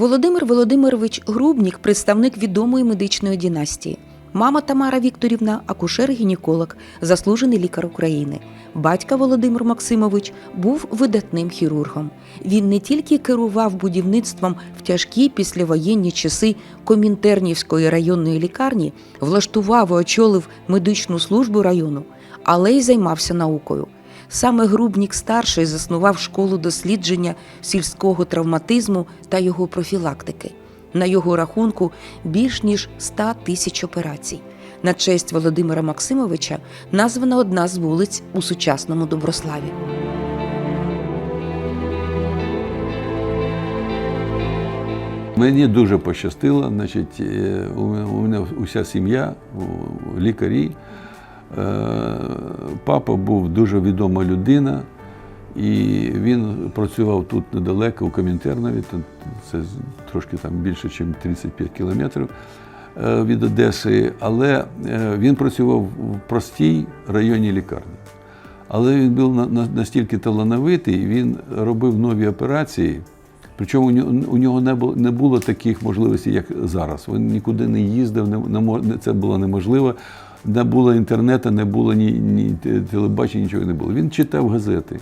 Володимир Володимирович Грубнік представник відомої медичної династії. Мама Тамара Вікторівна акушер-гінеколог, заслужений лікар України. Батька Володимир Максимович був видатним хірургом. Він не тільки керував будівництвом в тяжкі післявоєнні часи Комінтернівської районної лікарні, влаштував і очолив медичну службу району, але й займався наукою. Саме Грубнік старший заснував школу дослідження сільського травматизму та його профілактики. На його рахунку більш ніж 100 тисяч операцій. На честь Володимира Максимовича названа одна з вулиць у сучасному Доброславі. Мені дуже пощастило, значить, е, у мене- уся сім'я, лікарі. Е, Папа був дуже відома людина, і він працював тут недалеко, у Комінтернові, це трошки там більше, ніж 35 кілометрів е, від Одеси. Але е, він працював в простій районній лікарні. Але він був на- на- настільки талановитий, він робив нові операції. Причому у нього, не було, не було таких можливостей, як зараз. Він нікуди не їздив, не- це було неможливо. Не було інтернету, не було ні, ні телебачення, нічого не було. Він читав газети.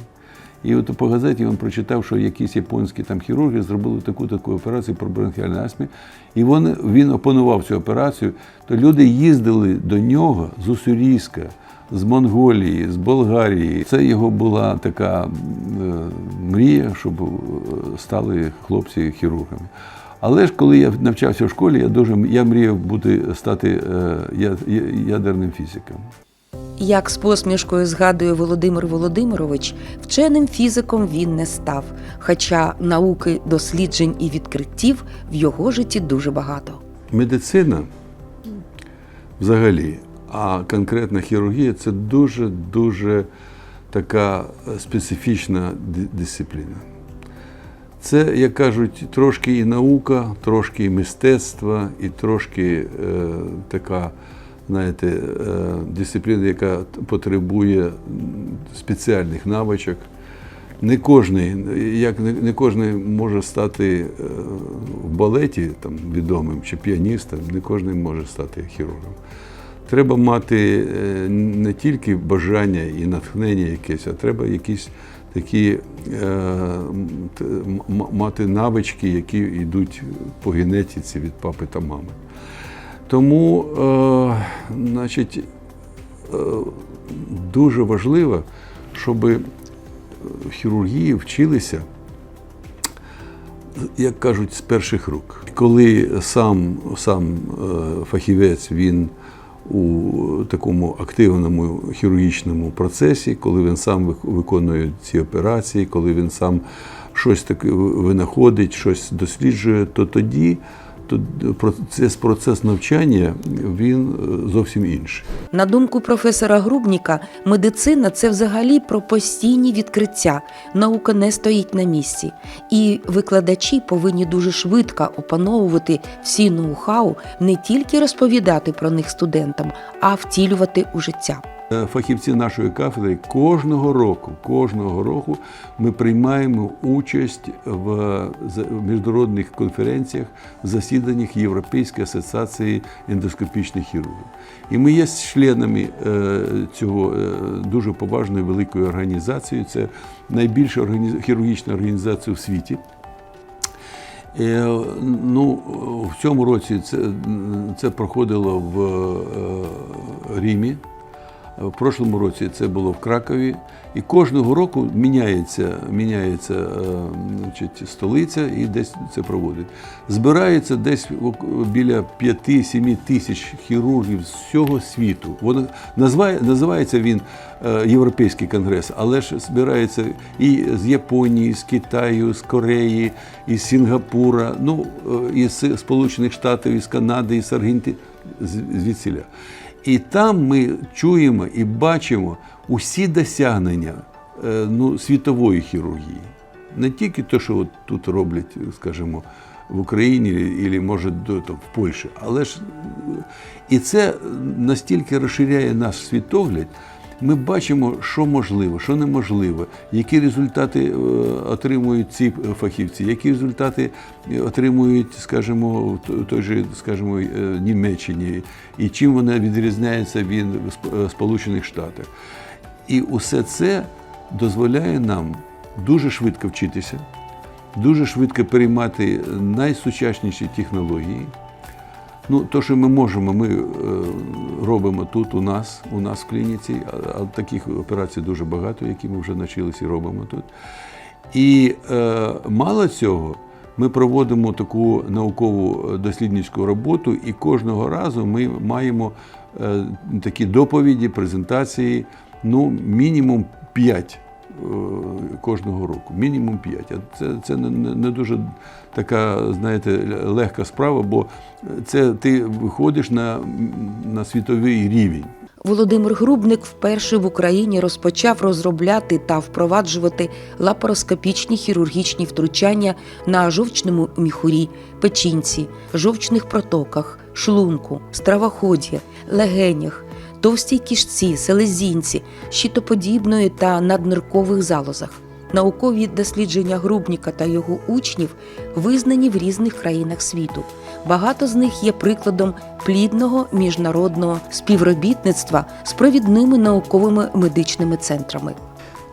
І от по газеті він прочитав, що якісь японські там хірурги зробили таку таку операцію про бронхіальну астмі. І він, він опанував цю операцію. То люди їздили до нього з Уссурійська, з Монголії, з Болгарії. Це його була така е, мрія, щоб е, стали хлопці хірургами. Але ж коли я навчався в школі, я дуже я мріяв бути стати е, я- я- ядерним фізиком. Як з посмішкою згадує Володимир Володимирович, вченим фізиком він не став, хоча науки, досліджень і відкриттів в його житті дуже багато. Медицина взагалі, а конкретна хірургія це дуже-дуже така специфічна дисципліна. Це, як кажуть, трошки і наука, трошки і мистецтво, і трошки е, така, знаєте, е, дисципліна, яка потребує спеціальних навичок. Не кожний, як не, не кожний може стати е, в балеті там, відомим чи піаністом, не кожен може стати хірургом. Треба мати е, не тільки бажання і натхнення якесь, а треба якісь такі е, мати навички, які йдуть по генетиці від папи та мами. Тому, е, значить, е, дуже важливо, щоб в хірургії вчилися, як кажуть, з перших рук. Коли сам, сам фахівець він у такому активному хірургічному процесі, коли він сам виконує ці операції, коли він сам щось таке винаходить, щось досліджує, то тоді то процес, процес навчання він е, зовсім інший. На думку професора Грубніка, медицина це взагалі про постійні відкриття. Наука не стоїть на місці. І викладачі повинні дуже швидко опановувати всі ноу-хау, не тільки розповідати про них студентам, а втілювати у життя. Е, Фахівці нашої кафедри кожного року, кожного року ми приймаємо участь в міжнародних конференціях, засіданнях Європейської асоціації ендоскопічних хірургів. І ми є членами е, цього е, дуже поважної великої організації. Це найбільша хірургічна організація в світі. Ну, в цьому році це, це проходило в Римі. В прошлому році це було в Кракові. І кожного року міняється, міняється е, значить, столиця і десь це проводить. Збирається десь біля 5-7 тисяч хірургів з всього світу. Воно називає, називається він е, Європейський конгрес, але ж збирається і з Японії, з Китаю, з Кореї, із Сінгапура, ну е, із Сполучених Штатів, із Канади, із Аргентини, звідсіля. І там ми чуємо і бачимо усі досягнення е, ну, світової хірургії. Не тільки те, що от тут роблять, скажімо, в Україні або, може, в Польщі, але ж е, і це настільки розширяє наш світогляд, ми бачимо, що можливо, що неможливо, які результати е, отримують ці фахівці, які результати е, отримують, скажімо, в той же, скажімо, е, Німеччині, і чим вона відрізняється від Сп- Сполучених Штатів. І усе це дозволяє нам дуже швидко вчитися, дуже швидко переймати найсучасніші технології. Ну, то, що ми можемо, ми е, робимо тут у нас, у нас в клініці, а, таких операцій дуже багато, які ми вже навчилися і робимо тут. І е, мало цього, ми проводимо таку наукову е, дослідницьку роботу, і кожного разу ми маємо такі доповіді, презентації, ну, мінімум 5 кожного року. Мінімум 5. А це, це не не дуже така, знаєте, легка справа, бо це ти виходиш на, на світовий рівень. Володимир Грубник вперше в Україні розпочав розробляти та впроваджувати лапароскопічні хірургічні втручання на жовчному міхурі, печінці, жовчних протоках, шлунку, стравоході, легенях, товстій кишці, селезінці, щитоподібної та надниркових залозах. Наукові дослідження Грубніка та його учнів визнані в різних країнах світу. Багато з них є прикладом плідного міжнародного співробітництва з провідними науковими медичними центрами.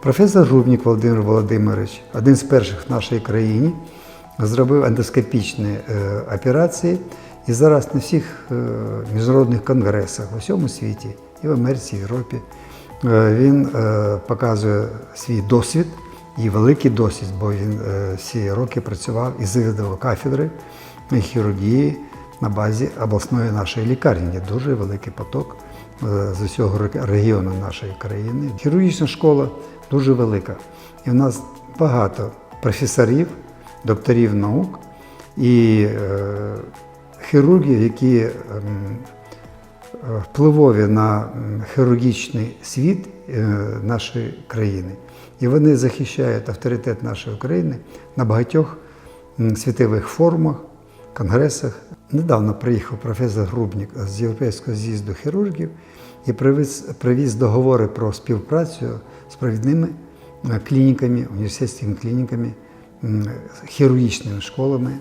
Професор Грубнік Володимир Володимирович, один з перших в нашій країні, зробив ендоскопічні е, операції і зараз на всіх е, міжнародних конгресах в усьому світі, і в Америці, і в Європі, е, він е, показує свій досвід і великий досвід, бо він всі роки працював і завідував кафедри хірургії на базі обласної нашої лікарні. Дуже великий поток з усього регіону нашої країни. Хірургічна школа дуже велика. І в нас багато професорів, докторів наук і е, хірургів, які ем, е, впливові на хірургічний світ е, нашої країни. І вони захищають авторитет нашої України на багатьох світових форумах, конгресах. Недавно приїхав професор Грубнік з Європейського з'їзду хірургів і привіз, привіз договори про співпрацю з провідними е, клініками, університетськими клініками, хірургічними школами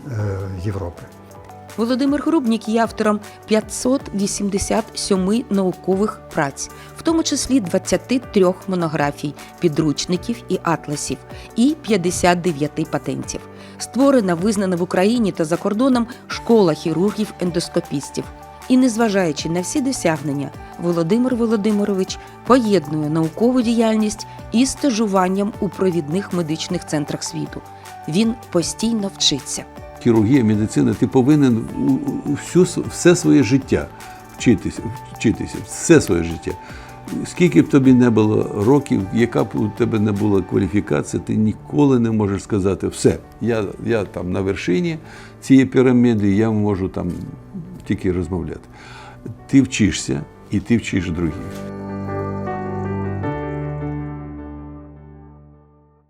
Європи. Володимир Грубнік є автором 587 наукових праць, в тому числі 23 монографій, підручників і атласів, і 59 патентів. Створена, визнана в Україні та за кордоном школа хірургів-ендоскопістів. І незважаючи на всі досягнення, Володимир Володимирович поєднує наукову діяльність із стажуванням у провідних медичних центрах світу. Він постійно вчиться. Хірургія, медицина, ти повинен всю, все своє життя вчитися, вчитися, все своє життя. Скільки б тобі не було років, яка б у тебе не була кваліфікація, ти ніколи не можеш сказати все. Я, я там на вершині цієї піраміди, я можу там тільки розмовляти. Ти вчишся і ти вчиш других.